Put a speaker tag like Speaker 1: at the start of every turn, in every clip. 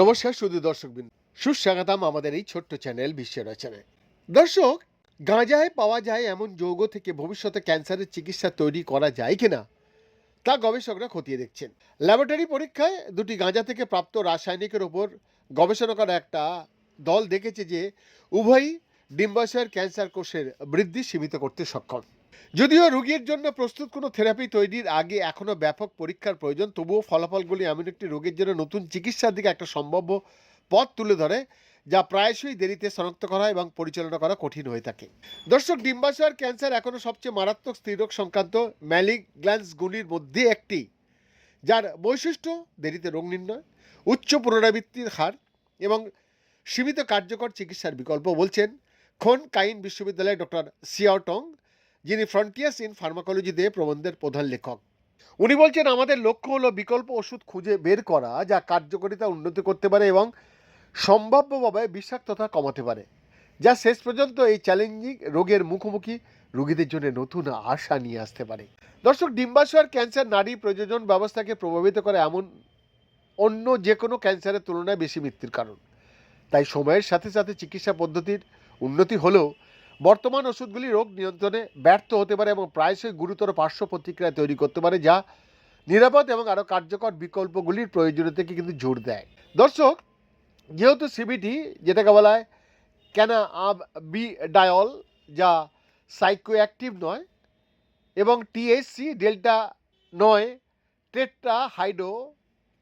Speaker 1: নমস্কার শুধু দর্শকবিন সুস্বাগতম আমাদের এই ছোট্ট চ্যানেল বিশ্বের রচনায়। দর্শক, গাঁজায় পাওয়া যায় এমন যৌগ থেকে ভবিষ্যতে ক্যান্সারের চিকিৎসা তৈরি করা যায় কিনা, তা গবেষকরা খতিয়ে দেখছেন। ল্যাবরেটরি পরীক্ষায় দুটি গাঁজা থেকে প্রাপ্ত রাসায়নিকের ওপর গবেষণা করা একটা দল দেখেছে যে উভয়ই ডিম্বাশয়ের ক্যান্সার কোষের বৃদ্ধি সীমিত করতে সক্ষম। যদিও রোগীর জন্য প্রস্তুত কোনো থেরাপি তৈরির আগে এখনও ব্যাপক পরীক্ষার প্রয়োজন, তবুও ফলাফলগুলি এমন একটি রোগের জন্য নতুন চিকিৎসার দিকে একটা সম্ভাব্য পথ তুলে ধরে, যা প্রায়শই দেরিতে শনাক্ত করা এবং পরিচালনা করা কঠিন হয়ে থাকে। দর্শক, ডিম্বাশয়ের ক্যান্সার এখনও সবচেয়ে মারাত্মক স্ত্রীরোগ সংক্রান্ত ম্যালিগ্ল্যান্সগুলির মধ্যে একটি, যার বৈশিষ্ট্য দেরিতে রোগ নির্ণয়, উচ্চ পুনরাবৃত্তির হার এবং সীমিত কার্যকর চিকিৎসার বিকল্প বলছেন খন কাইন বিশ্ববিদ্যালয়ের ডক্টর সিয়াও টং। যিনি ফ্রন্টিয়ার্স ইন ফার্মাকোলজি ফার্মাকোলজিতে প্রবন্ধের প্রধান লেখক। উনি বলছেন, আমাদের লক্ষ্য হলো বিকল্প ওষুধ খুঁজে বের করা, যা কার্যকারিতা উন্নতি করতে পারে এবং সম্ভাব্যভাবে বিষাক্ততা কমাতে পারে, যা শেষ পর্যন্ত এই চ্যালেঞ্জিং রোগের মুখোমুখি রোগীদের জন্য নতুন আশা নিয়ে আসতে পারে। দর্শক, ডিম্বাশয়ের ক্যান্সার নারী প্রযোজন ব্যবস্থাকে প্রভাবিত করে এমন অন্য যে কোনো ক্যান্সারের তুলনায় বেশি মৃত্যুর কারণ। তাই সময়ের সাথে সাথে চিকিৎসা পদ্ধতির উন্নতি হলেও বর্তমান ওষুধগুলি রোগ নিয়ন্ত্রণে ব্যর্থ হতে পারে এবং প্রায়শই গুরুতর পার্শ্ব প্রতিক্রিয়া তৈরি করতে পারে, যা নিরাপদ এবং আরও কার্যকর বিকল্পগুলির প্রয়োজনীয়তাকে কিন্তু জোর দেয়। দর্শক, যেহেতু সিবিটি যেটাকে বলা হয় ক্যানা আব বি ডায়ল যা সাইকোঅ্যাক্টিভ নয়, এবং টিএসসি ডেল্টা নয় টেট্রা হাইড্রো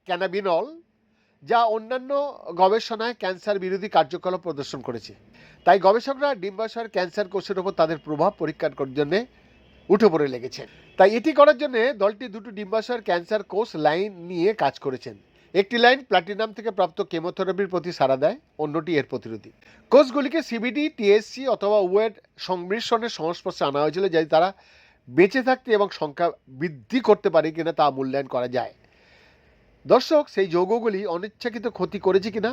Speaker 1: ক্যানাবিনল যা অন্যান্য গবেষণায় ক্যান্সার বিরোধী কার্যকলাপ প্রদর্শন করেছে। তাই গবেষকরা ডিম্বাশয়ের ক্যান্সার কোষের ওপর তাদের প্রভাব পরীক্ষা করার জন্য উঠে পড়ে লেগেছেন তাই এটি করার জন্য দলটি দুটো ডিম্বাশয়ের ক্যান্সার কোষ লাইন নিয়ে কাজ করেছেন। একটি লাইন প্লাটিনাম থেকে প্রাপ্ত কেমোথেরাপির প্রতি সাড়া দেয়, অন্যটি এর প্রতিরোধী। কোষগুলিকে সিবিডি, টিএসসি অথবা ওয়েড সংমিশ্রণের সংস্পর্শে আনা হয়েছিল যাতে তারা বেঁচে থাকতে এবং সংখ্যা বৃদ্ধি করতে পারে কিনা তা মূল্যায়ন করা যায়। দর্শক, সেই যৌগগুলি অনিচ্ছাকৃত ক্ষতি করেছে কিনা,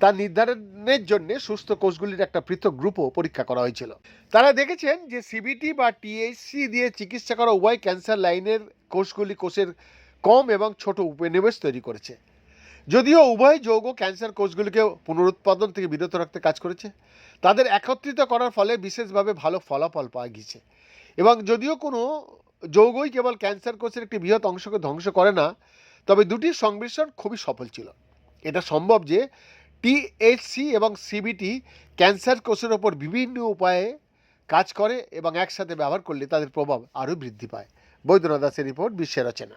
Speaker 1: তা নির্ধারণের জন্য সুস্থ কোষগুলির একটা পৃথক গ্রুপও পরীক্ষা করা হয়েছিল। তারা দেখেছেন যে সিবিটি বা টিএইচসি দিয়ে চিকিৎসা করা উভয় ক্যান্সার লাইনের কোষগুলি কোষের কম এবং ছোট উপনিবেশ তৈরি করেছে। যদিও উভয় যৌগ ক্যান্সার কোষগুলিকে পুনরুৎপাদন থেকে বিরত রাখতে কাজ করেছে, তাদের একত্রিত করার ফলে বিশেষভাবে ভালো ফলাফল পাওয়া গিয়েছে। এবং যদিও কোনো যৌগই কেবল ক্যান্সার কোষের একটি বৃহৎ অংশকে ধ্বংস করে না তবে দুটির সংমিশ্রণ খুবই সফল ছিল। এটা সম্ভব যে টিএইচসি এবং সিবিটি ক্যান্সার কোষের ওপর বিভিন্ন উপায়ে কাজ করে এবং একসাথে ব্যবহার করলে তাদের প্রভাব আরও বৃদ্ধি পায়। বৈদ্যনাথ দাসের রিপোর্ট বিশ্বের রচনা